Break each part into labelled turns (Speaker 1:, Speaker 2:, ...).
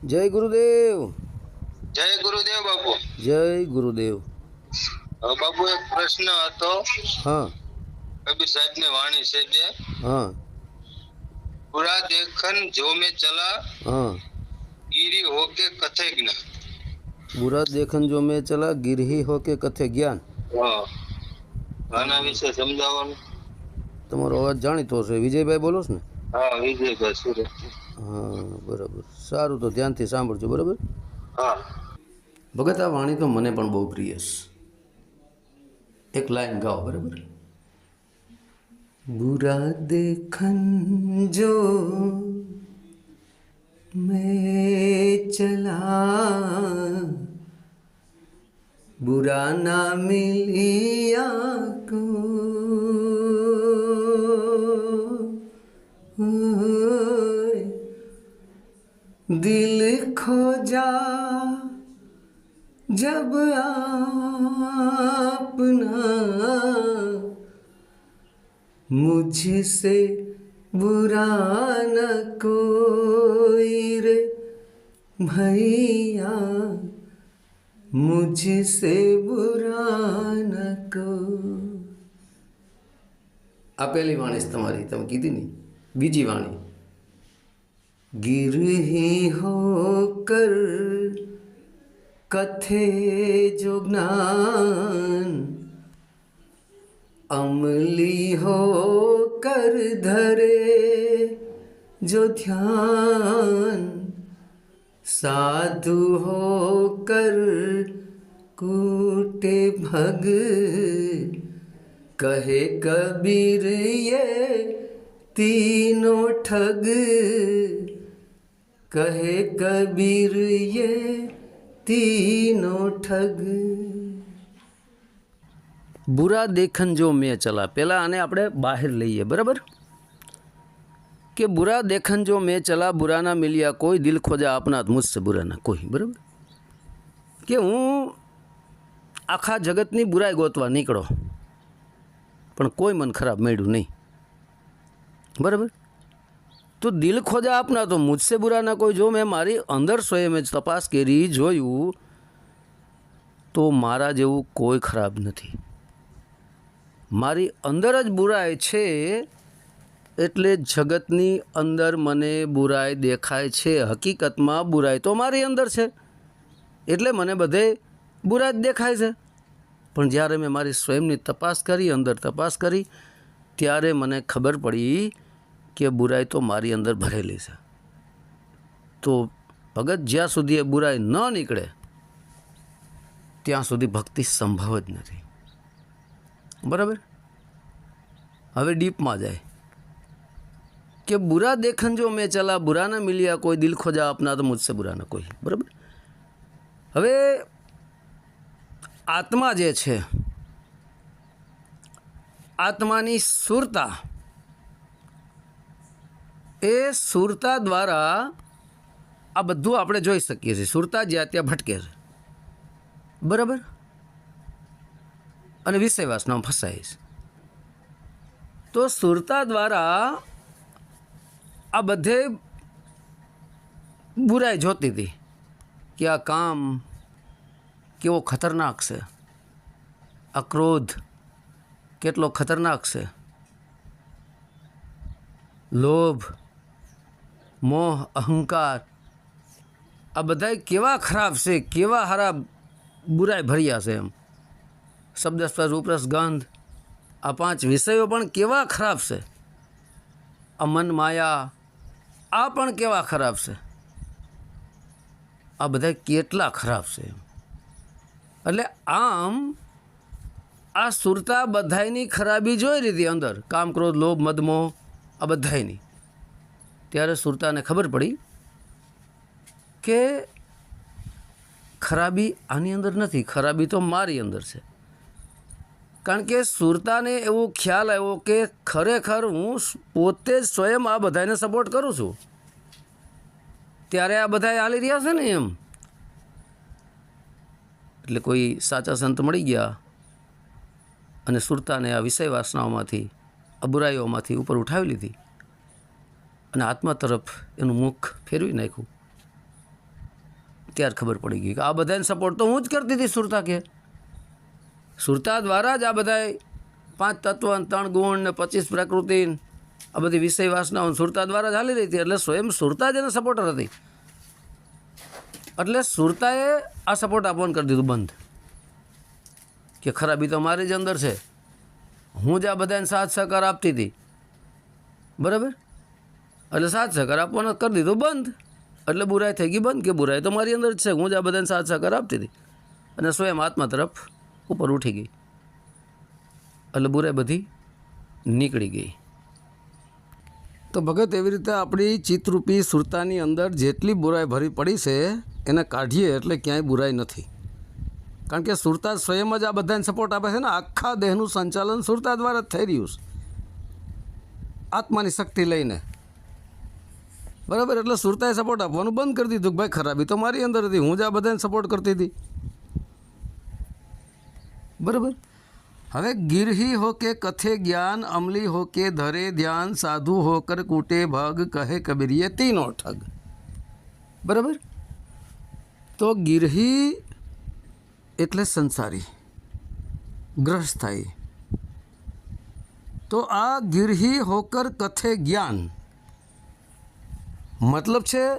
Speaker 1: જય ગુરુદેવ
Speaker 2: જય ગુરુદેવ બાપુ
Speaker 1: જય ગુરુદેવ
Speaker 2: હવે બાપુ એક પ્રશ્ન હતો.
Speaker 1: હા
Speaker 2: કબીર સાહેબની વાણી છે જે?
Speaker 1: હા
Speaker 2: પૂરા દેખન જો મેં ચલા
Speaker 1: હા
Speaker 2: ગીરી હોકે કથે જ્ઞ
Speaker 1: બુરા દેખન જો મેં ચલા ગિરહી હો કે કથે જ્ઞાન
Speaker 2: હા આના વિશે સમજાવવાનું
Speaker 1: તમારો અવાજ જાણીતો છે વિજયભાઈ બોલો છો ને? બરાબર. સારું તો ધ્યાનથી સાંભળજો બરાબર?
Speaker 2: હા.
Speaker 1: ભગત આ વાણી તો મને પણ બહુ પ્રિય છે. એક લાઈન ગાઓ બરાબર? બુરા દેખન જો મેં ચલા બુરા ના મિલિયા કો दिल खो जा जब अपना मुझसे बुरा न कोई रे भैया मुझसे बुरा न को આ પહેલી વાણી છે તમારી તમે કીધી ની બીજી વાણી गिरही होकर कथे जो ज्ञान अमली होकर धरे जो ध्यान साधु होकर कूटे भग। कहे कबीर ये तीनों ठग। कहे कबीर ये तीनों ठग બુરા દેખન જો મેં ચલા પહેલાં આને આપણે બહાર લઈએ બરાબર કે बुरा देखन जो मैं चला बुरा ना मिलिया कोई दिल खोजा अपना मुझसे बुरा ના કોઈ બરાબર કે હું આખા જગતની બુરાઈ ગોતવા નીકળો પણ કોઈ મન ખરાબ મળ્યું નહીં બરાબર તો દિલ ખોજા આપના તો મુજસે બુરા ના કોઈ. જો મેં મારી અંદર સ્વયં જ તપાસ કરી જોયું, તો મારા જેવું કોઈ ખરાબ નથી. મારી અંદર જ બુરાઈ છે એટલે જગતની અંદર મને બુરાઈ દેખાય છે. હકીકતમાં બુરાઈ તો મારી અંદર છે. એટલે મને બધે બુરાઈ જ દેખાય છે. પણ જ્યારે મેં મારી સ્વયંની તપાસ કરી, અંદર તપાસ કરી, ત્યારે મને ખબર પડી કે બુરાઈ તો મારી અંદર ભરેલી છે. તો ભગત જ્યાં સુધી એ બુરાઈ ન નીકળે, ત્યાં સુધી ભક્તિ સંભવ જ નથી. બરાબર? હવે ડીપમાં જાય. કે બુરા દેખન જો મેં ચલા, બુરા ના મિલ્યા, કોઈ દિલ ખોજા આપના તો મુજસે બુરા ના કોઈ. બરાબર? હવે આત્મા જે છે, આત્માની સુરતા એ સુરતા દ્વારા આ બધું આપણે જોઈ શકીએ છીએ. સુરતા જ્યાં ત્યાં ભટકે છે. બરાબર? અને વિષયવાસનામાં ફસાય છે. તો સુરતા દ્વારા આ બધે બુરાઈ જોતી હતી કે આ કામ કેવો ખતરનાક છે. આ ક્રોધ કેટલો ખતરનાક છે. લોભ મોહ, અહંકાર, આ બધા કેવા ખરાબ છે, કેવા હારા બુરાઈ ભર્યા છે એમ. શબ્દ સ્પર્શ ઉપરસ ગંધ, આ પાંચ વિષયો પણ કેવા ખરાબ છે. અમન માયા, આ પણ કેવા ખરાબ છે. આ બધા કેટલા ખરાબ છે એટલે આમ, આ સુરતા બધાયની ખરાબી જોઈ લીધી અંદર. કામ, ક્રોધ, લોભ મદમોહ આ બધાયની. ત્યારે સુરતાને ખબર પડી કે ખરાબી આની અંદર નથી, ખરાબી તો મારી અંદર છે. કારણ કે સુરતાને એવો ખ્યાલ આવ્યો કે ખરેખર હું પોતે જ સ્વયં આ બધાને સપોર્ટ કરું છું. ત્યારે આ બધા હાલી રહ્યા છે ને એમ. એટલે કોઈ સાચા સંત મળી ગયા અને સુરતાને આ વિષય વાસનાઓમાંથી અબુરાઈઓમાંથી ઉપર ઉઠાવી લીધી. અને આત્મા તરફ એનું મુખ ફેરવી નાખ્યું. ત્યાર ખબર પડી ગઈ કે આ બધાને સપોર્ટ તો હું જ કરતી હતી સુરતા કે. સુરતા દ્વારા જ આ બધાય પાંચ તત્વ ત્રણ ગુણ ને પચીસ પ્રકૃતિ આ બધી વિષય વાસનાઓ સુરતા દ્વારા જ હાલી રહી હતી. એટલે સ્વયં સુરતા જ એના સપોર્ટર હતી. એટલે સુરતાએ આ સપોર્ટ આપવાનું કરી દીધું બંધ. કે ખરાબી તો મારી જ અંદર છે. હું જ આ બધાને સાથ સહકાર આપતી હતી. બરાબર? એટલે સાથ સહકાર આપવાનો કરી દીધું, બંધ. એટલે બુરાઈ થઈ ગઈ, બંધ. કે બુરાઈ તો મારી અંદર જ છે. હું જ આ બધાને સાથ સહકાર આપતી હતી. અને સ્વયં આત્મા તરફ ઉપર ઉઠી ગઈ. એટલે બુરાઈ બધી નીકળી ગઈ. તો ભગત એવી રીતે આપણી ચિત્તરૂપી સુરતાની અંદર જેટલી બુરાઈ ભરી પડી છે, એને કાઢીએ એટલે ક્યાંય બુરાઈ નથી. કારણ કે સુરતા સ્વયં જ આ બધાને સપોર્ટ આપે છે ને? આખા દેહનું સંચાલન સુરતા દ્વારા જ થઈ રહ્યું છે. આત્માની શક્તિ લઈને. બરાબર, એટલે સુરતાએ સપોર્ટ આપવાનું બંધ કરી દીધું ભાઈ ખરાબી તો મારી અંદર હતી, હું જ આ બધાને સપોર્ટ કરતી હતી. બરાબર? હવે ગિરહી હો કે કથે જ્ઞાન, અમલી હો કે ધરે ધ્યાન, સાધુ હો કર કૂટે ભગ, કહે કબીરીએ તીનો ઠગ. બરાબર? તો ગિરહી એટલે સંસારી, ગ્રહસ્થાયી. તો આ ગિરહી હોકર કથે જ્ઞાન મતલબ છે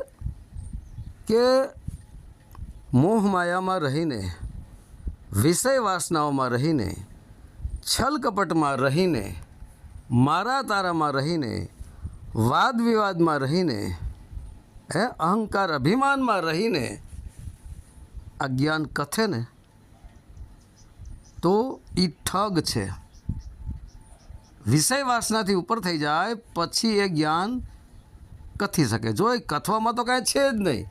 Speaker 1: કે મોહમાયામાં રહીને, વિષય વાસનાઓમાં રહીને છલકપટમાં રહીને, મારા તારામાં રહીને, વાદ વિવાદમાં રહીને, હે, અહંકાર અભિમાનમાં રહીને આ જ્ઞાન કથે ને? તો એ ઠગ છે. વિષય વાસનાથી ઉપર થઈ જાય, પછી એ જ્ઞાન કથી શકે? જો એ કથવામાં તો કાંઈ છે જ નહીં.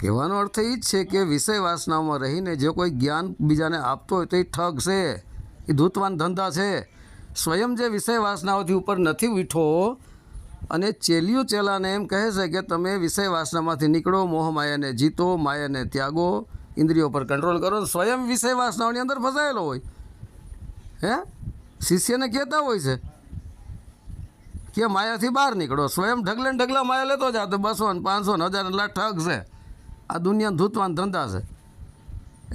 Speaker 1: કહેવાનો અર્થ એ જ છે કે વિષય વાસનામાં રહીને જે કોઈ જ્ઞાન બીજાને આપતો હોય તો એ ઠગ છે. એ ધૂતવાન ધંધા છે. સ્વયં જે વિષય વાસનાઓથી ઉપર નથી ઉઠો અને ચેલિયું ચેલાને એમ કહે છે કે તમે વિષય વાસનામાંથી નીકળો, મોહ માયાને જીતો, માયાને ત્યાગો, ઇન્દ્રિયો પર કંટ્રોલ કરો સ્વયં વિષય વાસનાઓની અંદર ફસાયેલો હોય. હે? શિષ્યને કહેતા હોય છે. કે માયાથી બહાર નીકળો સ્વયં ઢગલે ઢગલા માયા લેતો જા તો બસો ને પાંચસો ને હજાર એટલા ઠગ છે. આ દુનિયા ધૂતવાન ધંધા છે.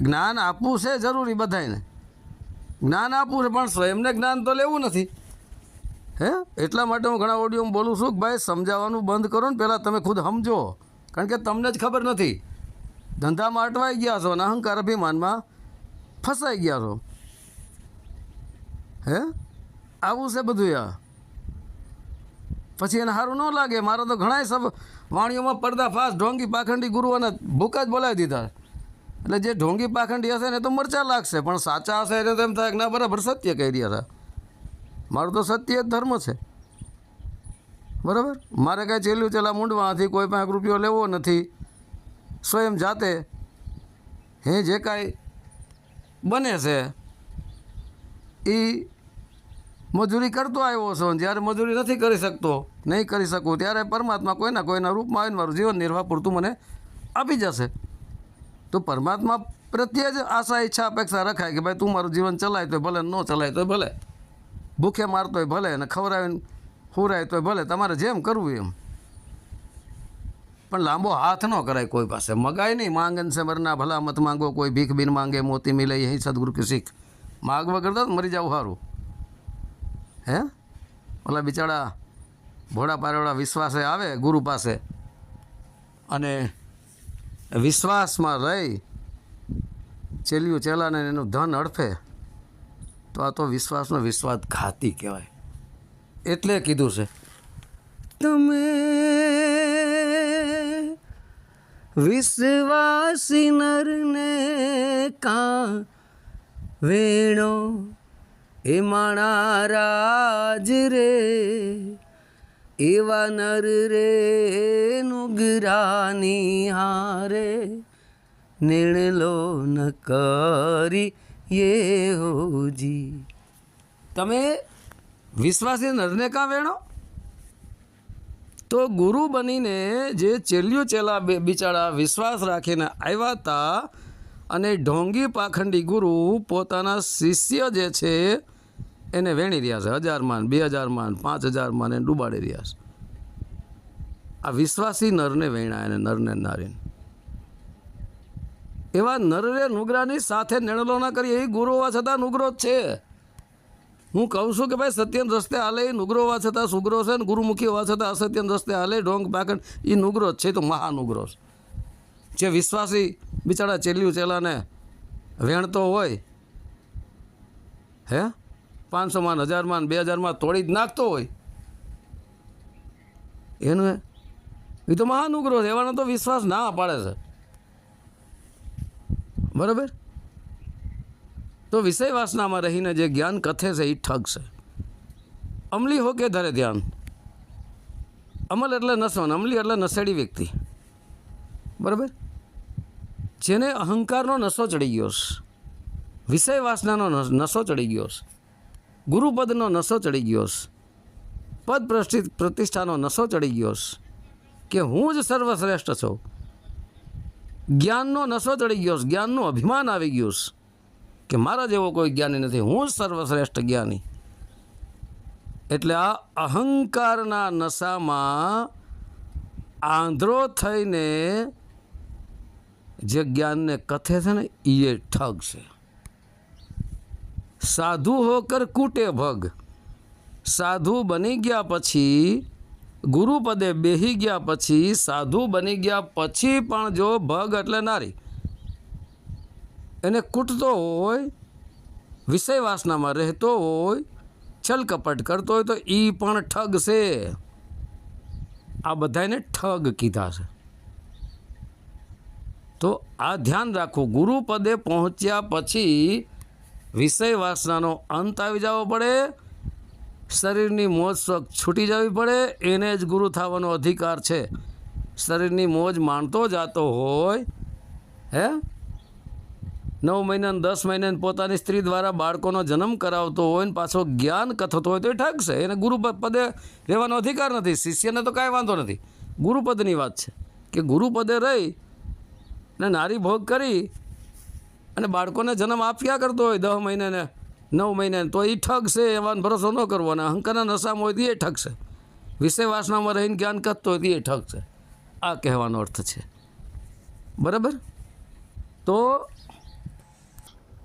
Speaker 1: જ્ઞાન આપવું છે જરૂરી બધાને જ્ઞાન આપવું છે, પણ સ્વયંને જ્ઞાન તો લેવું નથી. હે? એટલા માટે હું ઘણા ઓડિયોમાં બોલું છું કે ભાઈ, સમજાવવાનું બંધ કરો ને પહેલાં તમે ખુદ સમજો. કારણ કે તમને જ ખબર નથી. ધંધામાં અટવાઈ ગયા છો અને અહંકાર અભિમાનમાં ફસાઈ ગયા છો. હે? આવું છે બધું આ પછી એને સારું ન લાગે. મારે તો ઘણા સબ વાણીઓમાં પડદાફાશ ઢોંગી પાખંડી ગુરુઓને ભૂકા જ બોલાવી દીધા. એટલે જે ઢોંગી પાખંડી હશે ને તો મરચા લાગશે, પણ સાચા હશે એને તો એમ થાય કે ના, બરાબર સત્ય કહી રહ્યા હતા. મારું તો સત્ય જ ધર્મ છે. બરાબર? મારે કાંઈ ચેલ્યું ચેલા મૂંડવાથી કોઈ પાંચ રૂપિયો લેવો નથી. સ્વયં જાતે હે જે કાંઈ બને છે એ મજૂરી કરતો આવ્યો છો જ્યારે મજૂરી નથી કરી શકતો, નહીં કરી શકું, ત્યારે પરમાત્મા કોઈના કોઈના રૂપમાં આવીને મારું જીવન નિર્વાહ પૂરતું મને આપી જશે. તો પરમાત્મા પ્રત્યે જ આશા, ઈચ્છા, અપેક્ષા રખાય કે ભાઈ તું મારું જીવન ચલાય તો ભલે, ન ચલાય તો ભલે, ભૂખે મારતોય ભલે અને ખવડાવીને હુરાય તોય ભલે, તમારે જેમ કરવું એમ. પણ લાંબો હાથ ન કરાય કોઈ પાસે. મગાય નહીં માંગન છે મરના ભલા મત માંગો, કોઈ ભીખ બિન માંગે, મોતી મિલે અહીં સદગુરુ કે શીખ. માગ વગર તો મરી જાવ સારું હે? ઓલા બિચારા ભોળા પારેવાળા વિશ્વાસે આવે ગુરુ પાસે? અને વિશ્વાસમાં રહી ચેલ્યું ચેલાને એનું ધન અડફે, તો આ તો વિશ્વાસનો વિશ્વાસઘાતી કહેવાય. એટલે કીધું છે, તમે વિશ્વાસી નરને કા વેણો એ માણા રાજ રે, એવા નર રે, નુગરાની હારે. નિર્ણલો ન કરી એ હોજી. તમે વિશ્વાસી નરને કાં વેણો? તો ગુરુ બનીને જે ચેલ્યું ચેલા બિચારા વિશ્વાસ રાખીને આવ્યા હતા અને ઢોંગી પાખંડી ગુરુ પોતાના શિષ્ય જે છે, એને વેણી રહ્યા છે. હજાર માન, બે હજાર માન, પાંચ હજારમાં એને ડૂબાડી રહ્યા છે. આ વિશ્વાસી નરને વેણા એને, નરને નારીને. એવા નરરે નુગરાની સાથે નેણલો ના કરી એ ગુરુ હોવા છતાં નુગરો જ છે. હું કહું છું કે ભાઈ, સત્યન રસ્તે હાલે એ નુગરો હોવા છતાં સુગરો છે ને ગુરુમુખી હોવા છતાં અસત્યન રસ્તે હાલે, ઢોંગ પાકડ એ નુગરો જ છે તો મહાનુગરો છે. જે વિશ્વાસી બિચારા ચેલ્યું ચેલાને વેણતો હોય, હે? પાંચસોમાં હજારમાં બે હજારમાં તોડી જ નાખતો હોય. એનું એ તો મહાનુગ્રહ છે, એવાનો તો વિશ્વાસ ના પાડે છે. બરાબર? તો વિષય વાસનામાં રહીને જે જ્ઞાન કથે છે, એ ઠગ છે. અમલી હો કે ધરે ધ્યાન? અમલ એટલે નસવાન, અમલી એટલે નસેડી વ્યક્તિ. બરાબર? જેને અહંકારનો નશો ચડી ગયો છે. વિષય વાસનાનો નશો ચડી ગયો છે. ગુરુપદનો નશો ચડી ગયો છે. પદ પ્રતિષ્ઠાનો નશો ચડી ગયો છે. કે હું જ સર્વશ્રેષ્ઠ છું. જ્ઞાનનો નશો ચડી ગયો છે. જ્ઞાનનું અભિમાન આવી ગયું છે. કે મારા જેવો કોઈ જ્ઞાની નથી. હું જ સર્વશ્રેષ્ઠ જ્ઞાની. એટલે આ અહંકારના નશામાં આંધ્રો થઈને જે જ્ઞાનને કથે છે ને એ ઠગ છે. સાધુ હોકર કૂટે ભગ. સાધુ બની ગયા પછી, ગુરુપદે બેહી ગયા પછી, સાધુ બની ગયા પછી પણ જો ભગ એટલે નારી. એને કૂટતો હોય વિષય વાસનામાં રહેતો હોય, છલકપટ કરતો હોય તો એ પણ ઠગ છે. આ બધાને ઠગ કીધા છે. તો આ ધ્યાન રાખો ગુરુપદે પહોંચ્યા પછી વિષય વાસનાનો અંત આવી જવો પડે, શરીરની મોજ શોખ છૂટી જવી પડે, એને જ ગુરુ થવાનો અધિકાર છે. શરીરની મોજ માણતો જાતો હોય, હે? નવ મહિનાને દસ મહિનાને પોતાની સ્ત્રી દ્વારા બાળકોનો જન્મ કરાવતો હોય ને પાછો જ્ઞાન કથતો હોય તો એ ઠગશે. એને ગુરુ પદે રહેવાનો અધિકાર નથી. શિષ્યને તો કાંઈ વાંધો નથી. ગુરુપદની વાત છે કે ગુરુપદે રહી ને નારી ભોગ કરી અને બાળકોને જન્મ આપ્યા કરતો હોય દસ મહિને ને નવ મહિને તો એ ઠગશે એવાનો ભરોસો ન કરવો અને અહંકારના નશામાં હોય તો એ ઠગશે. વિષય વાસનામાં રહીને જ્ઞાન કરતો હોય તો એ ઠગશે. આ કહેવાનો અર્થ છે. બરાબર? તો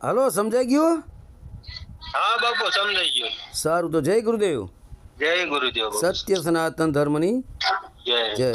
Speaker 1: હાલો સમજાઈ ગયું?
Speaker 2: હા બાપુ સમજાઈ ગયું.
Speaker 1: સારું તો જય ગુરુદેવ.
Speaker 2: જય ગુરુદેવ
Speaker 1: સત્ય સનાતન ધર્મની
Speaker 2: જય.
Speaker 1: જય.